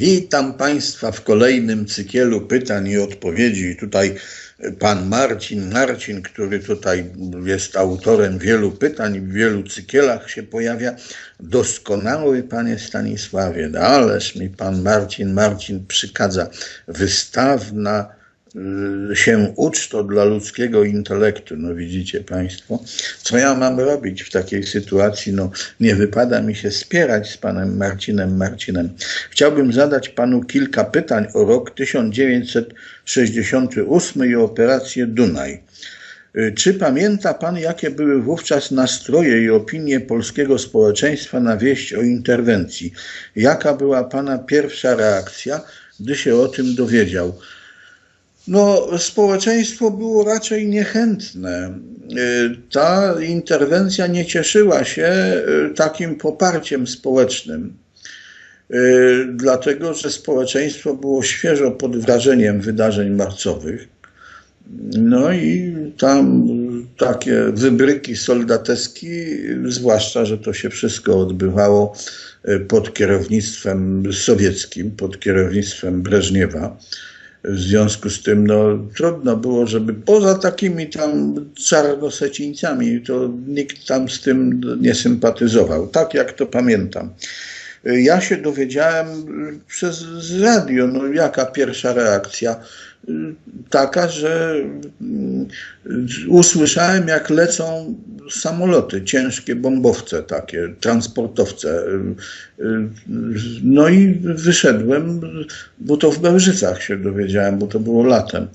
Witam Państwa w kolejnym cykielu pytań i odpowiedzi. Tutaj pan Marcin, Marcin, który tutaj jest autorem wielu pytań, w wielu cykielach się pojawia. Doskonały panie Stanisławie, no ależ mi pan Marcin, Marcin przykadza. Wystawna y, się uczto dla ludzkiego intelektu. No widzicie Państwo, co ja mam robić w takiej sytuacji? No nie wypada mi się spierać z panem Marcinem Marcinem. Chciałbym zadać panu kilka pytań o rok 1968 i operację Dunaj. Y, Czy pamięta pan, jakie były wówczas nastroje i opinie polskiego społeczeństwa na wieść o interwencji? Jaka była pana pierwsza reakcja, gdy się o tym dowiedział? No, społeczeństwo było raczej niechętne. Y, Ta interwencja nie cieszyła się y, takim poparciem społecznym, Y, dlatego że społeczeństwo było świeżo pod wrażeniem wydarzeń marcowych. No i tam takie wybryki soldateski, zwłaszcza, że to się wszystko odbywało pod kierownictwem sowieckim, pod kierownictwem Breżniewa. W związku z tym no, trudno było, żeby poza takimi tam czarnosecińcami, to nikt tam z tym nie sympatyzował, tak jak to pamiętam. Ja się dowiedziałem przez z radio, no jaka pierwsza reakcja? Taka, że usłyszałem jak lecą samoloty, ciężkie bombowce takie, transportowce. No i wyszedłem, bo to w Bełżycach się dowiedziałem, bo to było latem.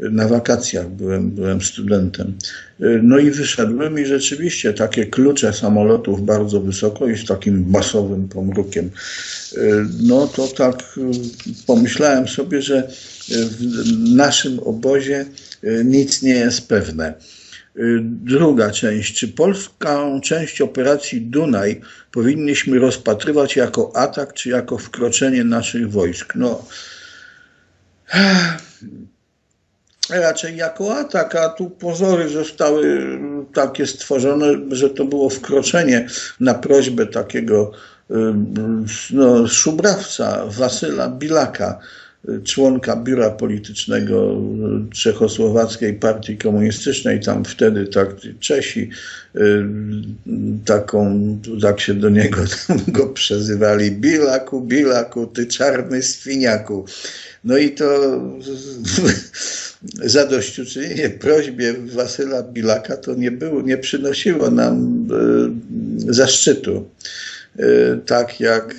Na wakacjach byłem, byłem studentem. No i wyszedłem i rzeczywiście takie klucze samolotów bardzo wysoko i z takim basowym pomrukiem. No to tak pomyślałem sobie, że w naszym obozie nic nie jest pewne. Druga część. Czy polską część operacji Dunaj powinniśmy rozpatrywać jako atak, czy jako wkroczenie naszych wojsk? No, raczej jako atak, a tu pozory zostały takie stworzone, że to było wkroczenie na prośbę takiego no, szubrawca Wasyla Bilaka, członka biura politycznego Czechosłowackiej Partii Komunistycznej, tam wtedy tak Czesi taką, tak się do niego go przezywali, Bilaku, Bilaku, ty czarny swiniaku. No i to zadośćuczynienie prośbie Wasyla Bilaka to nie było, nie przynosiło nam zaszczytu tak jak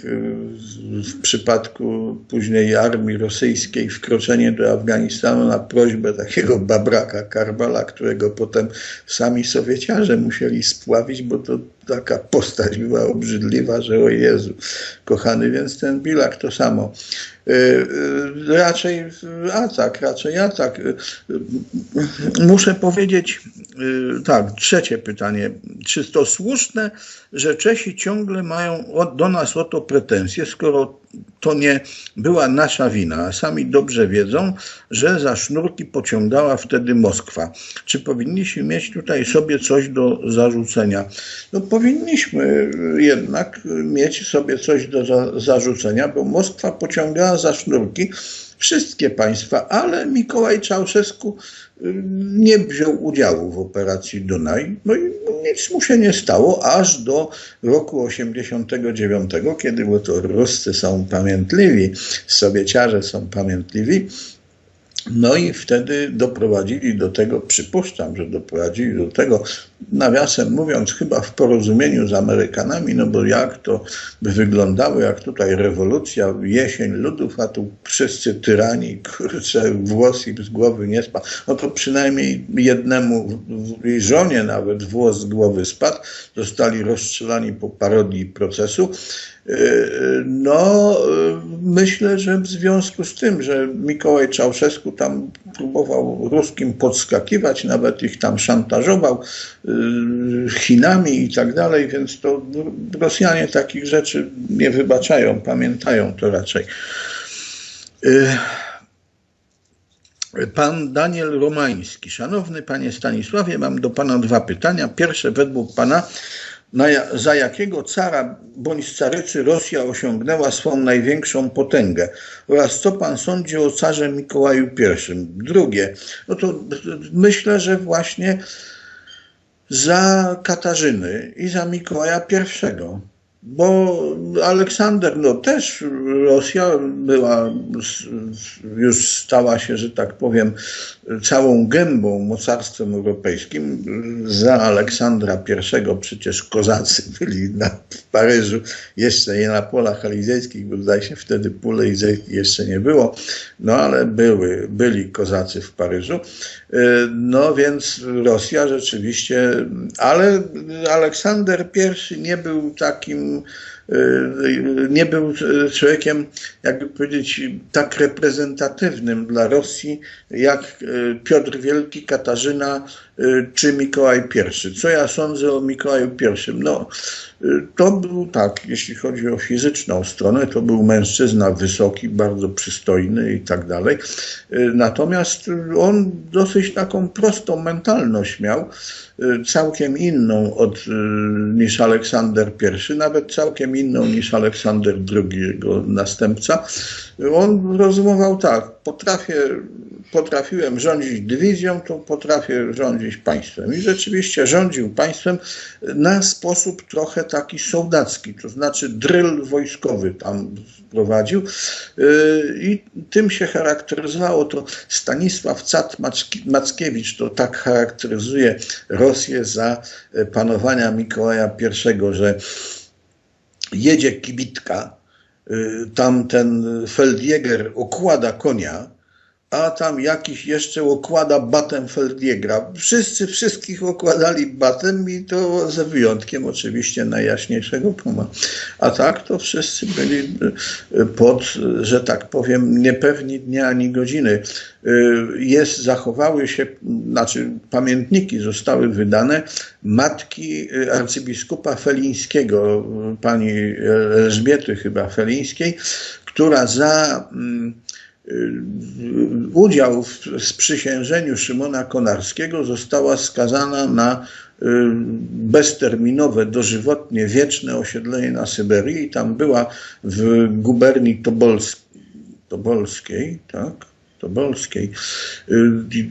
w przypadku później armii rosyjskiej wkroczenie do Afganistanu na prośbę takiego babraka Karbala, którego potem sami Sowieciarze musieli spławić, bo to taka postać była obrzydliwa, że o Jezu, kochany, więc ten Bilak to samo. Raczej atak, raczej atak. Muszę powiedzieć, tak, trzecie pytanie. Czy to słuszne, że Czesi ciągle mają do nas o to pretensje, skoro to nie była nasza wina, sami dobrze wiedzą, że za sznurki pociągała wtedy Moskwa. Czy powinniśmy mieć tutaj sobie coś do zarzucenia? No powinniśmy jednak mieć sobie coś do za zarzucenia, bo Moskwa pociągała za sznurki wszystkie państwa, ale Mikołaj Czałszewsku nie wziął udziału w operacji Dunaj. No i nic mu się nie stało, aż do roku 89, kiedy, bo to Ruscy są pamiętliwi, Sowieciarze są pamiętliwi, no i wtedy doprowadzili do tego, przypuszczam, że doprowadzili do tego, nawiasem mówiąc, chyba w porozumieniu z Amerykanami, no bo jak to by wyglądało, jak tutaj rewolucja, jesień ludów, a tu wszyscy tyrani, kurczę, włos im z głowy nie spadł, no to przynajmniej jednemu jej żonie nawet włos z głowy spadł, zostali rozstrzelani po parodii procesu. No, myślę, że w związku z tym, że Mikołaj Czałszewsku tam próbował ruskim podskakiwać, nawet ich tam szantażował Chinami i tak dalej, więc to Rosjanie takich rzeczy nie wybaczają, pamiętają to raczej. Pan Daniel Romański. Szanowny panie Stanisławie, mam do pana dwa pytania. Pierwsze, według pana na, za jakiego cara bądź carycy Rosja osiągnęła swą największą potęgę oraz co pan sądzi o carze Mikołaju I. Drugie, no to myślę, że właśnie za Katarzyny i za Mikołaja I. Bo Aleksander, no też Rosja była, już stała się, że tak powiem, całą gębą mocarstwem europejskim. Za Aleksandra I przecież kozacy byli na, w Paryżu, jeszcze nie na polach elizejskich, bo zdaje się wtedy pól jeszcze nie było, no ale były, byli kozacy w Paryżu. No więc Rosja rzeczywiście, ale Aleksander I nie był takim, nie był człowiekiem, jakby powiedzieć, tak reprezentatywnym dla Rosji jak Piotr Wielki, Katarzyna czy Mikołaj I. Co ja sądzę o Mikołaju I? No, to był tak, jeśli chodzi o fizyczną stronę, to był mężczyzna wysoki, bardzo przystojny i tak dalej. Natomiast on dosyć taką prostą mentalność miał, całkiem inną od, niż Aleksander I, nawet całkiem inną niż Aleksander II, jego następca. On rozumował tak, potrafię, potrafiłem rządzić dywizją, to potrafię rządzić państwem. I rzeczywiście rządził państwem na sposób trochę taki sołdacki, to znaczy dryl wojskowy tam prowadził i tym się charakteryzowało to Stanisław Cat Mackiewicz, to tak charakteryzuje Rosję za panowania Mikołaja I, że jedzie kibitka, tam ten Feldjäger okłada konia, a tam jakiś jeszcze okłada batem Feldjägra. Wszyscy wszystkich okładali batem i to ze wyjątkiem oczywiście najjaśniejszego Puma. A tak to wszyscy byli pod, że tak powiem, niepewni dnia ani godziny. Jest, zachowały się, znaczy pamiętniki zostały wydane matki arcybiskupa Felińskiego, pani Elżbiety chyba Felińskiej, która za udział w sprzysiężeniu Szymona Konarskiego została skazana na bezterminowe, dożywotnie, wieczne osiedlenie na Syberii i tam była w guberni Tobolskiej, tak? Tobolskiej,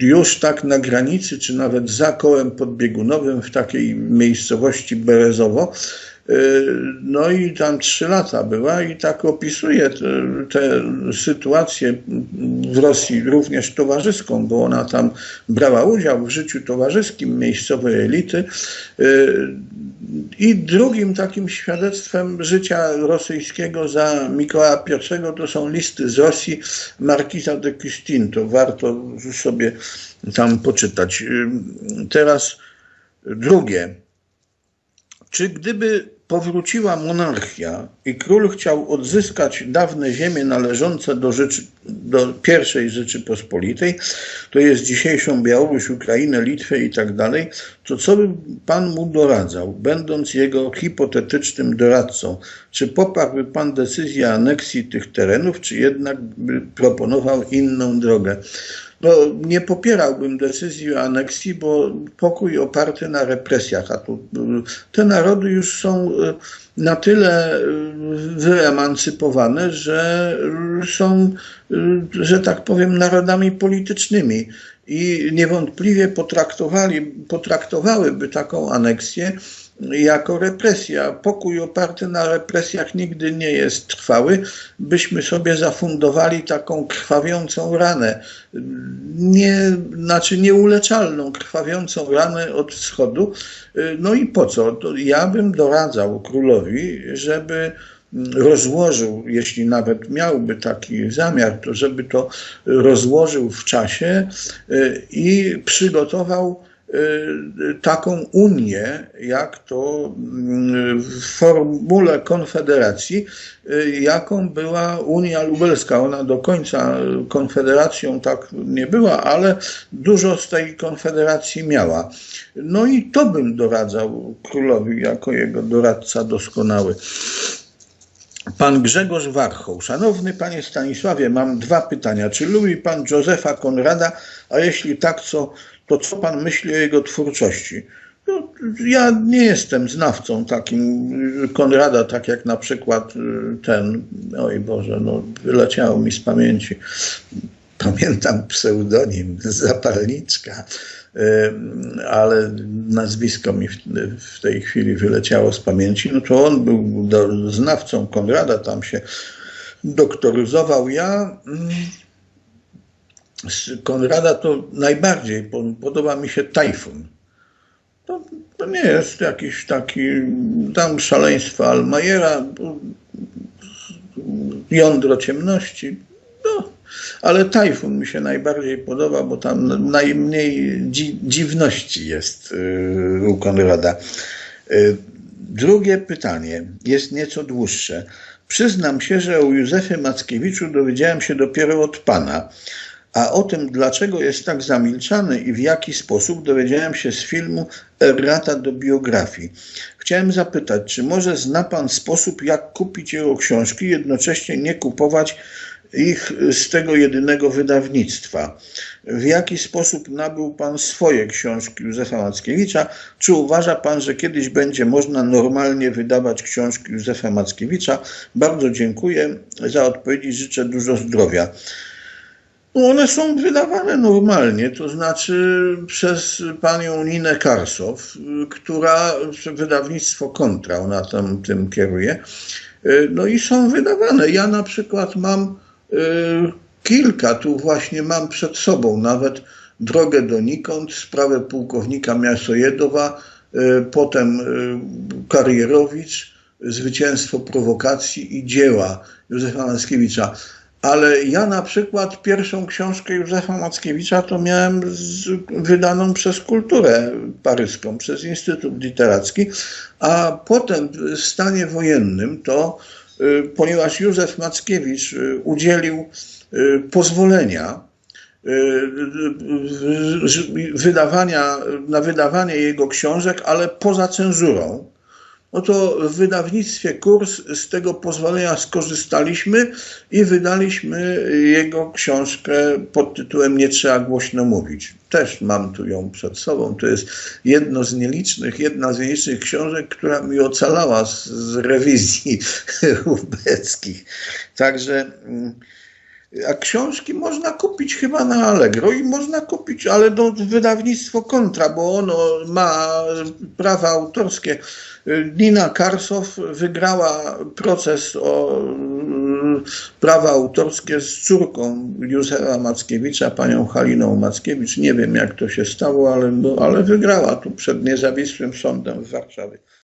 już tak na granicy, czy nawet za kołem podbiegunowym w takiej miejscowości Berezowo, no i tam trzy lata była i tak opisuje tę sytuację w Rosji, również towarzyską, bo ona tam brała udział w życiu towarzyskim miejscowej elity. I drugim takim świadectwem życia rosyjskiego za Mikołaja I to są listy z Rosji Markiza de Custin. To warto sobie tam poczytać. Teraz drugie. Czy gdyby powróciła monarchia i król chciał odzyskać dawne ziemie należące do, Rzeczy, do pierwszej Rzeczypospolitej, to jest dzisiejszą Białoruś, Ukrainę, Litwę i tak dalej, to co by pan mu doradzał, będąc jego hipotetycznym doradcą? Czy poparłby pan decyzję aneksji tych terenów, czy jednak by proponował inną drogę? No, nie popierałbym decyzji o aneksji, bo pokój oparty na represjach, a tu te narody już są na tyle wyemancypowane, że są, że tak powiem, narodami politycznymi. I niewątpliwie potraktowali, potraktowałyby taką aneksję jako represja. Pokój oparty na represjach nigdy nie jest trwały. Byśmy sobie zafundowali taką krwawiącą ranę, nie, znaczy nieuleczalną krwawiącą ranę od wschodu. No i po co? To ja bym doradzał królowi, żeby rozłożył, jeśli nawet miałby taki zamiar, to żeby to rozłożył w czasie i przygotował taką unię, jak to w formule konfederacji, jaką była Unia Lubelska. Ona do końca konfederacją tak nie była, ale dużo z tej konfederacji miała. No i to bym doradzał królowi jako jego doradca doskonały. Pan Grzegorz Warchoł. Szanowny panie Stanisławie, mam dwa pytania. Czy lubi pan Józefa Konrada, a jeśli tak, co, to co pan myśli o jego twórczości? No, ja nie jestem znawcą takim Konrada, tak jak na przykład y, ten, oj Boże, no wyleciało mi z pamięci. Pamiętam pseudonim Zapalniczka, y, ale nazwisko mi w, tej chwili wyleciało z pamięci. No to on był znawcą Konrada, tam się doktoryzował. Ja mm, z Konrada to najbardziej po- podoba mi się Tajfun. To, to nie jest jakiś taki tam szaleństwo Almajera, jądro ciemności, no, ale Tajfun mi się najbardziej podoba, bo tam najmniej dzi, dziwności jest yy, u Konrada. Yy, Drugie pytanie jest nieco dłuższe. Przyznam się, że o Józefie Mackiewiczu dowiedziałem się dopiero od pana, a o tym, dlaczego jest tak zamilczany i w jaki sposób, dowiedziałem się z filmu Errata do biografii. Chciałem zapytać, czy może zna pan sposób, jak kupić jego książki, jednocześnie nie kupować ich z tego jedynego wydawnictwa. W jaki sposób nabył Pan swoje książki Józefa Mackiewicza? Czy uważa Pan, że kiedyś będzie można normalnie wydawać książki Józefa Mackiewicza? Bardzo dziękuję za odpowiedzi, życzę dużo zdrowia. One są wydawane normalnie, to znaczy przez panią Ninę Karsow, która wydawnictwo Kontrał na tym, tym kieruje. Y, No i są wydawane. Ja na przykład mam y, kilka, tu właśnie mam przed sobą nawet Drogę donikąd, sprawę pułkownika Miasojedowa, y, potem Karierowicz, Zwycięstwo prowokacji i dzieła Józefa Mackiewicza. Ale ja na przykład pierwszą książkę Józefa Mackiewicza to miałem z, wydaną przez kulturę paryską, przez Instytut Literacki, a potem w stanie wojennym to, y, ponieważ Józef Mackiewicz y, udzielił y, pozwolenia wydawania, na wydawanie jego książek, ale poza cenzurą, no to w wydawnictwie Kurs z tego pozwolenia skorzystaliśmy i wydaliśmy jego książkę pod tytułem Nie trzeba głośno mówić. Też mam tu ją przed sobą. To jest jedno z nielicznych, jedna z nielicznych książek, która mi ocalała z, z rewizji ubeckich. Także mm, a książki można kupić chyba na Allegro i można kupić, ale do wydawnictwo Kontra, bo ono ma prawa autorskie. Nina Karsow wygrała proces o mm, prawa autorskie z córką Józefa Mackiewicza, panią Haliną Mackiewicz. Nie wiem jak to się stało, ale, ale wygrała tu przed niezawisłym sądem w Warszawie.